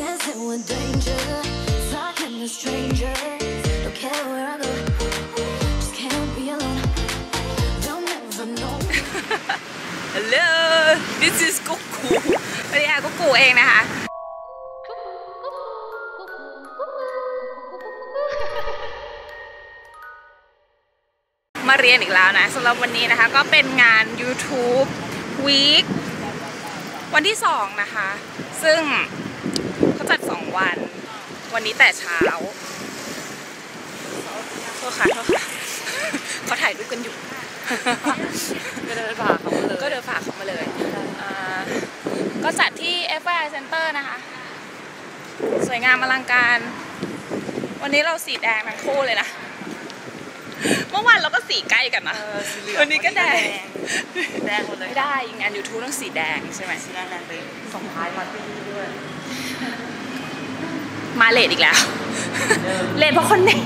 dancing with danger, talking to strangers. Don't care where I go, just can't be alone. They'll never know. Hello this is กุ๊กกูสวัสดีค่ะกุ๊กกูเองนะคะ มาเรียนอีกแล้วนะสำหรับวันนี้นะคะก็เป็นงาน YouTube Week วันที่ 2 นะคะ ซึ่ง เขาจัด2วัน วันนี้แต่เช้าโทษค่ะโทษค่ะเขาถ่ายรูปกันอยู่ ก็เดินผ่านเขาเลยก็เดินฝ่าเขามาเลยอ่าก็จัดที่ f i Center นะคะ สวยงามอลังการ วันนี้เราสีแดงทั้งคู่เลยนะ เมื่อวานเราก็สีใกล้กันนะเออสีเหลืองวันนี้ก็แดง แดงหมดเลยไม่ได้งาน YouTube ต้องสีแดงใช่ไหมสีแดงแดงไปส่งท้ายปาร์ตี้ด้วย มาเลทอีกแล้ว เลทเพราะคนนี้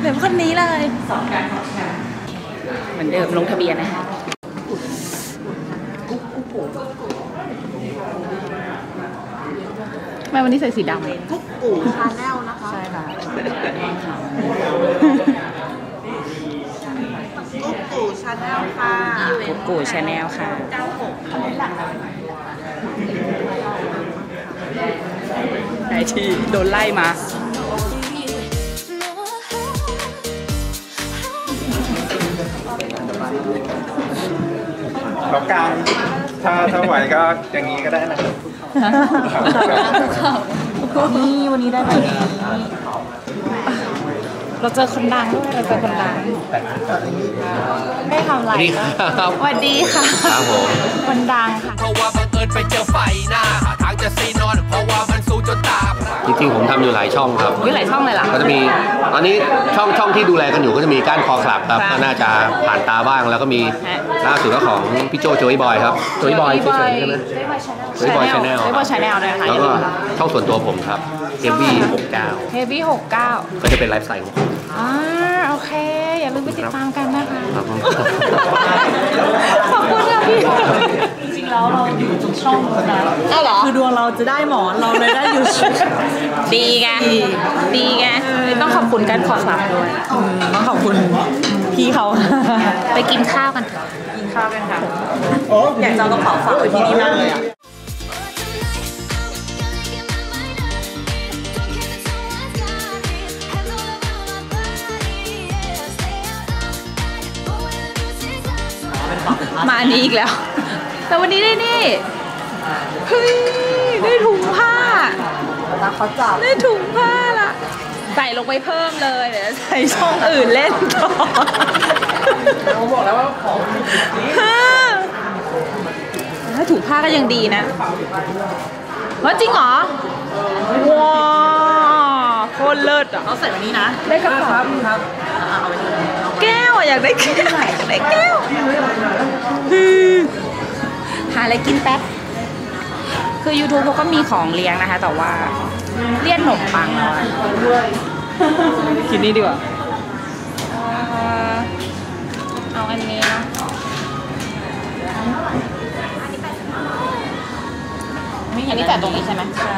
เลทเพราะคนนี้เลยสองการของแชร์เหมือนเดิมลงทะเบียนนะคะทำไมวันนี้ใส่สีดำกุ๊กกูชาแนลนะคะ ใช่ค่ะกุ๊กกูชาแนลค่ะกุ๊กกูชาแนลค่ะเก้าหก ไอ ทีโดนไล่มาเขากลางถ้าถ้าไหวก็อย่างนี้ก็ได้นะครับนี่วันนี้ได้ไหมเราเจอคนดังด้วยเราเจอคนดังได้ทำอะไรสวัสดีครับสวัสดีค่ะครับผมคนดังค่ะ เพราะว่าบังเอิญไปเจอไฟหน้าหาทางจะซีนอนเพราะว่ามันสู้ จนตาจริงๆผมทำอยู่หลายช่องครับวิหลายช่องเลยเหรอก็จะมีตอนนี้ช่องช่องที่ดูแลกันอยู่ก็จะมีก้านคอคลับครับค่ะก็น่าจะผ่านตาบ้างแล้วก็มีฮะ ล่าสุดก็ของพี่โจโจยบอยครับโจยบอยเฉยๆใช่ไหมโจยบอยชาแนลโจยบอยชาแนลด้วยค่ะแล้วก็ช่องส่วนตัวผมครับเฮฟวี่หกเก้าเฮฟวี่หกเก้าก็จะเป็นไลฟ์สไตล์ของผม อ่าโอ เค อย่าลืมไปติดตามกันนะคะครับผมขอบคุณค่ะพี่จริงๆแล้วเราอยู่ทุกช่องนะเอาเหรอคือดวงเราจะได้หมอนเราเลยได้อยู่ชุดดีไงดีไงต้องขอบคุณกันขอรับด้วยต้องขอบคุณพี่เขาไปกินข้าวกันเถอะกินข้าวกันค่ะอยากจะเอากระเป๋าฝากไว้ที่นี่มากเลยอะ มาอันนี้อีกแล้ว แต่วันนี้ได้นี่เฮ้ยได้ถุงผ้าแล้วเขาจับได้ถุงผ้าละใส่ลงไปเพิ่มเลยเดี๋ยวใส่ช่องอื่นเล่นต่อเขาบอกแล้วว่าของฮ่าถ้าถุงผ้าก็ยังดีนะว่าจริงเหรอว้าวโคตรเลิศอะเขาใส่วันนี้นะ ได้กระเป๋าครับเอาไปเลย แก้วอะอยากได้แก้วอยากได้แก้วฮึ่มหาอะไรกินแป๊บ คือ YouTube เขาก็มีของเลี้ยงนะคะ แต่ว่าเลี่ยนขนมปังแล้วอะกินนี่ดีกว่าเอ่อเอาอันนี้เนาะอันนี้แต่ตรงนี้ใช่ไหมใช่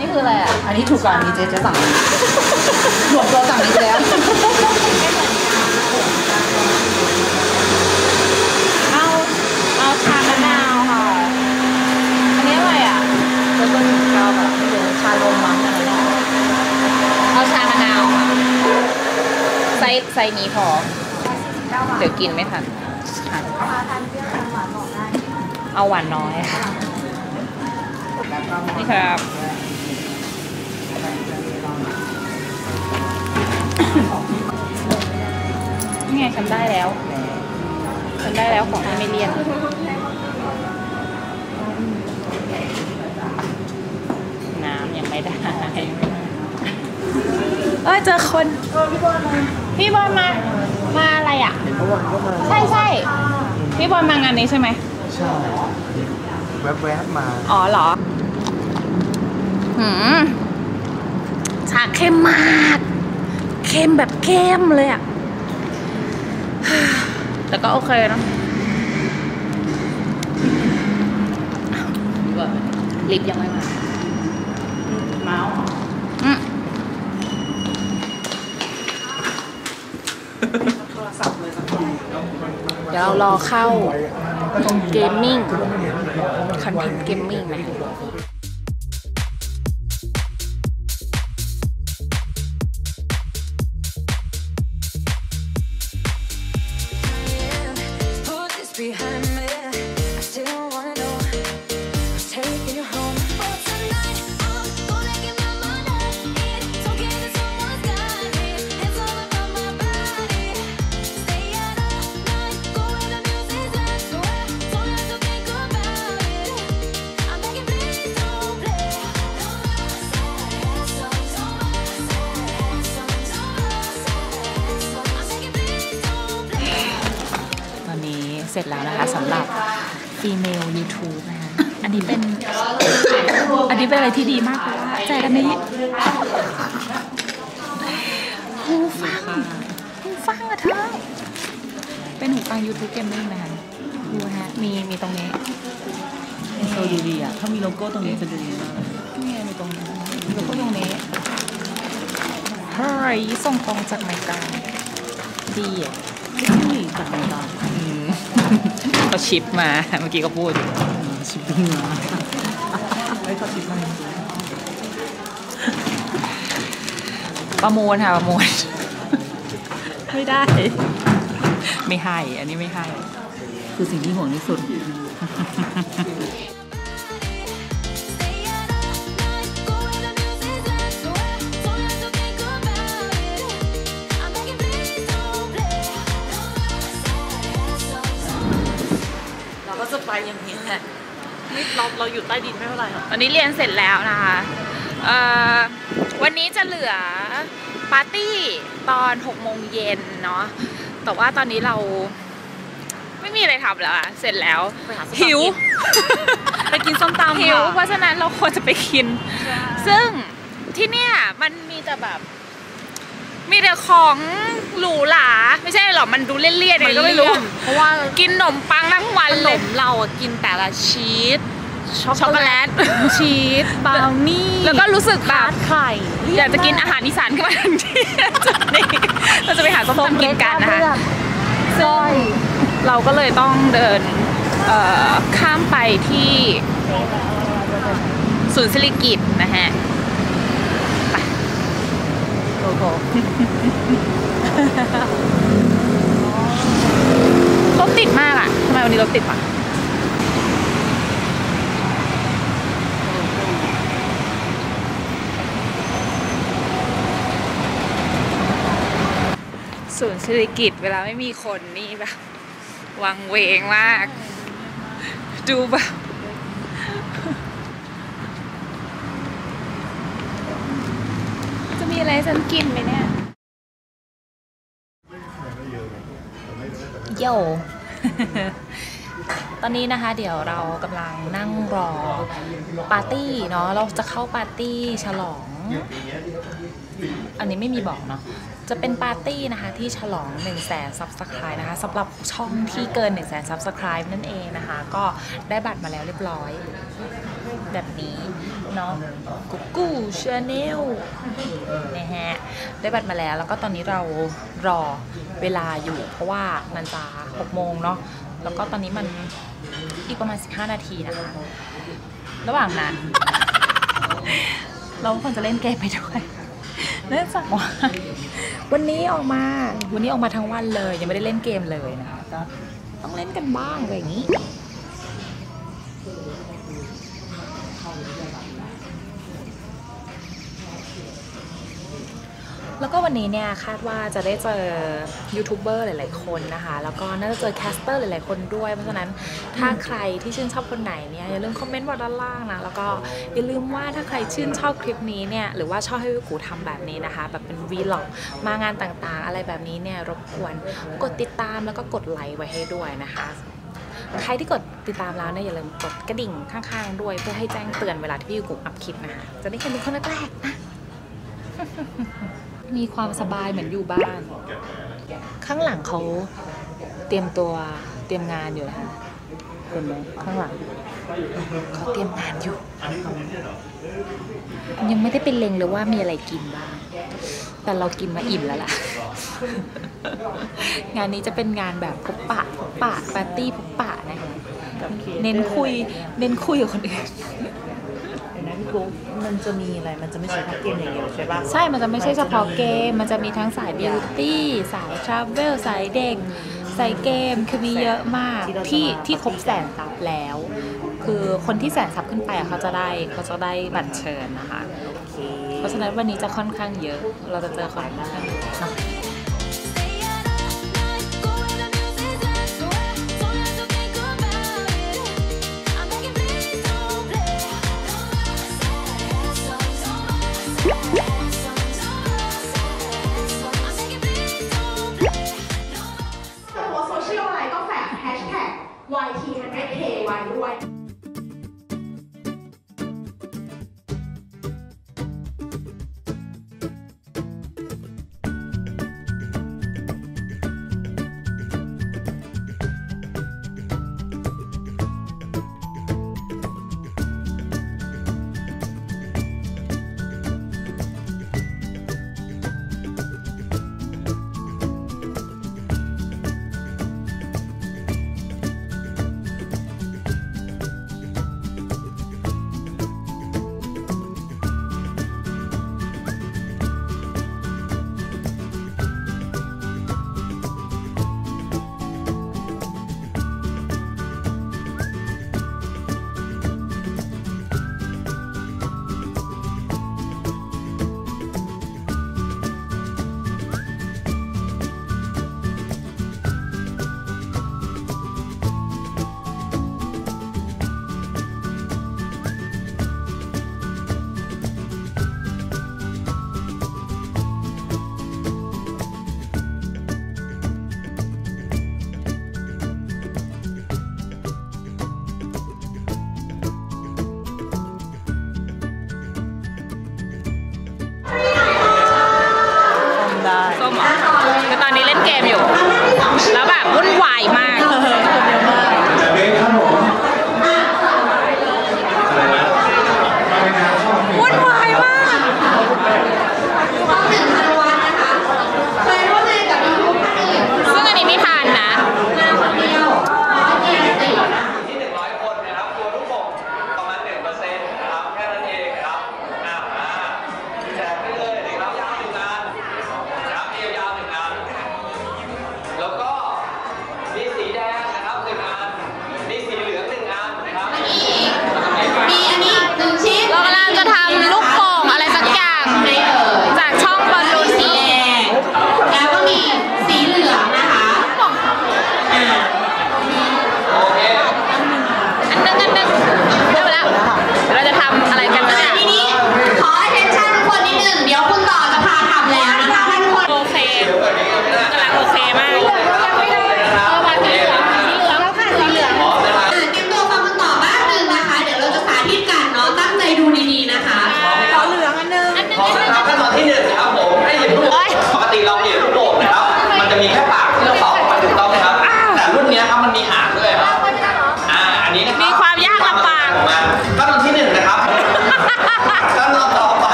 นี่คืออะไรอะ อันนี้ถูกกว่าอันนี้เจ๊จะสั่งรวมตัวสั่งนี้ไปแล้ว เอาเอาชามะนาวค่ะ อันนี้อะไรอะ แล้วก็หนึ่ง เก้าแบบไม่รู้ชาลมมันอะไรนะเอาชามะนาวค่ะไซส์ไซส์นี้พอ เดี๋ยวกินไม่ทันค่ะเอาหวานน้อยค่ะนี่ครับนี่ไงฉันได้แล้วฉันได้แล้วของที่ไม่เลี่ยน น้ำยัง ไม่ได้ เอ้ยเจอคนพี่บอลมา มาอะไรอะใช่ใช่พี่บอลมางานนี้ใช่ไหม ใช่แวบๆมา อ๋อเหรอ หืมชาเข้มมาก เข้มแบบเข้มเลยอะแต่ก็โอเคเนอะลิฟต์ยังไม่มา เดี๋ยวรอเข้าเกมมิ่งคอนเทนต์เกมมิ่งนะ นะคะอันนี้เป็น อันนี้เป็นอะไรที่ดีมากเพราะว่าแจกอันนี้หูฟังหูฟังอะเธอเป็นหูฟัง YouTube Gaming นะคะดูฮะมีมีตรงนี้เออดูดีอะถ้ามีโลโก้ตรงนี้จะดูดีมากนี่ไงมีตรงนี้แล้วก็ตรงนี้เฮ้ยส่งตรงจากอเมริกาดีอะนี่จากไหนบ้างเขาชิปมาเมื่อกี้ก็พูดชิป ปิ้งมาไม่เขาชิปมาจริงประมูลค่ะประมูล ไม่ได้ ไม่ให้ อันนี้ไม่ให้ๆคือสิ่งที่ห่วงที่สุด Stay out all night, go where the music's loud, so I don't have to think about it. I'm begging, please don't play. No more sad songs. เราก็จะไปอย่างนี้แหละ นี่เราเราอยู่ใต้ดินไม่เท่าไหร่หรอกตอนนี้เรียนเสร็จแล้วนะคะเอ่อวันนี้จะเหลือปาร์ตี้ตอน6โมงเย็นเนาะแต่ว่าตอนนี้เราไม่มีอะไรทำแล้วอะเสร็จแล้วไปหาส้มตำหิวกินไปกินส้มตำหิวค่ะเพราะฉะนั้นเราควรจะไปกิน ซึ่งที่เนี่ยมันมีแต่แบบ มีแต่ของหรูหราไม่ใช่หรอกมันดูเลี่ยนๆยังไงก็ไม่รู้ เพราะว่ากินขนมปังทั้งวันขนเลยมเราอะกินแต่ละชีสช็อกโกแลต ชีสบราวนี่แล้วก็รู้สึกแบบไข่อยากจะกินอาหารอีสานขึ้นมาทันทีจุดนี้เราจะไปหาส้มตำกินกันนะคะซึ่งเราก็เลยต้องเดินเอ่อข้ามไปที่ศูนย์สิริกิตนะฮะไป โอ้โหรถติดมากอะทำไมวันนี้รถติดวะศูนย์สิริกิตเวลาไม่มีคนนี่แบบ วังเวงมาก ดูแบบ จะ มีอะไรให้ฉันกินไหมเนี่ยโยตอนนี้นะคะ เดี๋ยวเรากำลังนั่งรอปาร์ตี้เนาะเราจะเข้าปาร์ตี้ฉลอง อันนี้ไม่มีบอกเนาะจะเป็นปาร์ตี้นะคะที่ฉลอง1 0 0 0 0แสนซับสไครต์นะคะสำหรับช่องที่เกิน1 0 0 0 0แสนซับสไครต์นั่นเองนะคะ ก็ได้บัตรมาแล้วเรียบร้อย แบบนี้เนาะกุ๊กกูชาแนลนะฮะได้บัตรมาแล้ว แล้วก็ตอนนี้เรารอเวลาอยู่ เพราะว่ามันจะ6โมงเนาะแล้วก็ตอนนี้มันอีกประมาณ 15 นาทีนะคะ ระหว่างนั้น เราควรจะเล่นเกมไปด้วยเนื่องจากว่าวันนี้ออกมา วันนี้ออกมาทั้งวันเลย ยังไม่ได้เล่นเกมเลยนะคะก็ต้องเล่นกันบ้างอะไรอย่างนี้ แล้วก็วันนี้เนี่ยคาดว่าจะได้เจอยูทูบเบอร์หลาย ๆ คนนะคะ แล้วก็น่าจะเจอแคสเตอร์หลาย ๆ คนด้วย เพราะฉะนั้นถ้าใครที่ชื่นชอบคนไหนเนี่ยอย่าลืมคอมเมนต์มาด้านล่างนะ แล้วก็อย่าลืมว่าถ้าใครชื่นชอบคลิปนี้เนี่ยหรือว่าชอบให้วิกูทำแบบนี้นะคะ แบบเป็นวีล็อกมางานต่าง ๆ อะไรแบบนี้เนี่ยรบกวนกดติดตามแล้วก็กดไลค์ไว้ให้ด้วยนะคะใครที่กดติดตามแล้วเนี่ยอย่าลืมกดกระดิ่งข้างๆ ด้วยเพื่อให้แจ้งเตือนเวลาที่พี่กูอัพคลิปนะคะจะได้เห็นเป็นคนแรกๆนะ มีความสบายเหมือนอยู่บ้าน ข้างหลังเขาเตรียมตัวเตรียมงานอยู่นะคะเห็นไหมข้างหลังเขาเตรียมงานอยู่ยังไม่ได้เป็นเลงเลยว่ามีอะไรกินบ้าง แต่เรากินมาอิ่มแล้วล่ะ งานนี้จะเป็นงานแบบพบปะพบปะปาร์ตี้พบปะนะะเน้นคุย เน้นคุยกับคนอื่น มันจะมีอะไร มันจะไม่ใช่แค่เกมอย่างเดียวใช่ปะใช่ มันจะไม่ใช่เฉพาะเกม มันจะมีทั้งสายบิวตี้ สายทราเวล สายเด็ก สายเกม คือมีเยอะมาก ที่ที่ครบแสนซับแล้ว คือคนที่แสนซับขึ้นไปเขาจะได้เขาจะได้บัตรเชิญนะคะ เพราะฉะนั้นวันนี้จะค่อนข้างเยอะ เราจะเจอคนค่อนะ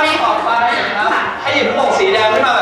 ให้ออกไปนะครับให้หยิบลูกโป่งสีแดงขึ้นมา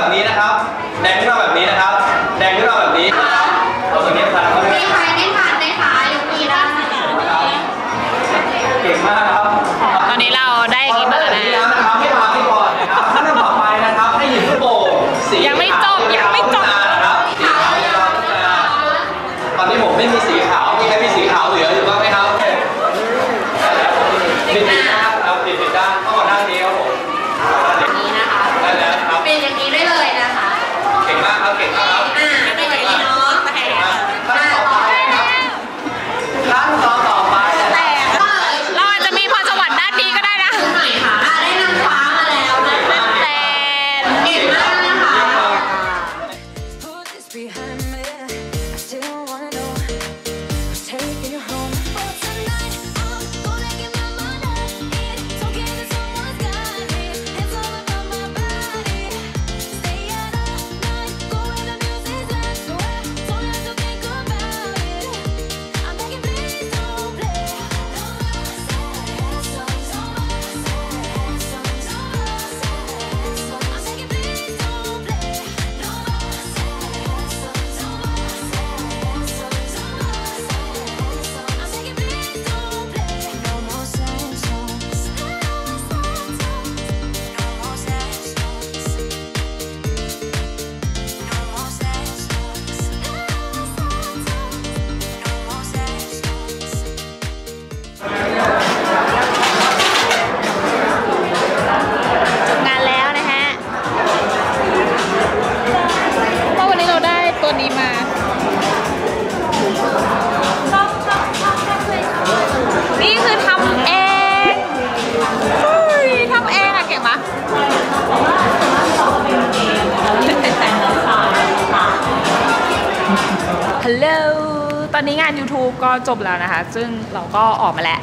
จบแล้วนะคะ ซึ่งเราก็ออกมาแล้ว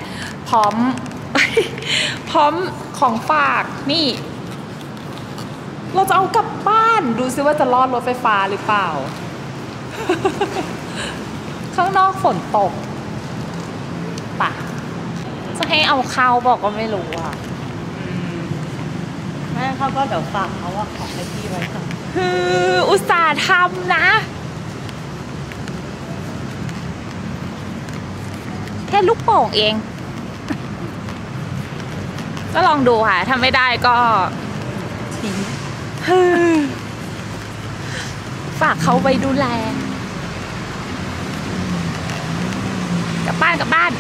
พร้อม พร้อมของฝากนี่ เราจะเอากลับบ้านดูซิว่าจะรอดรถไฟฟ้าหรือเปล่า ข้างนอกฝนตกปะจะให้เอาเข้าบอกก็ไม่รู้อะแม่เขาก็เดี๋ยวฝากเขาว่าของในที่ไว้ค่ะคืออุตส่าห์ทำนะ ค่ลูกโป่งเอง ก็ลองดูค่ะทำไม่ได้ก็ทิ้งฝากเขาไปดูแล กลับบ้านกลับบ้าน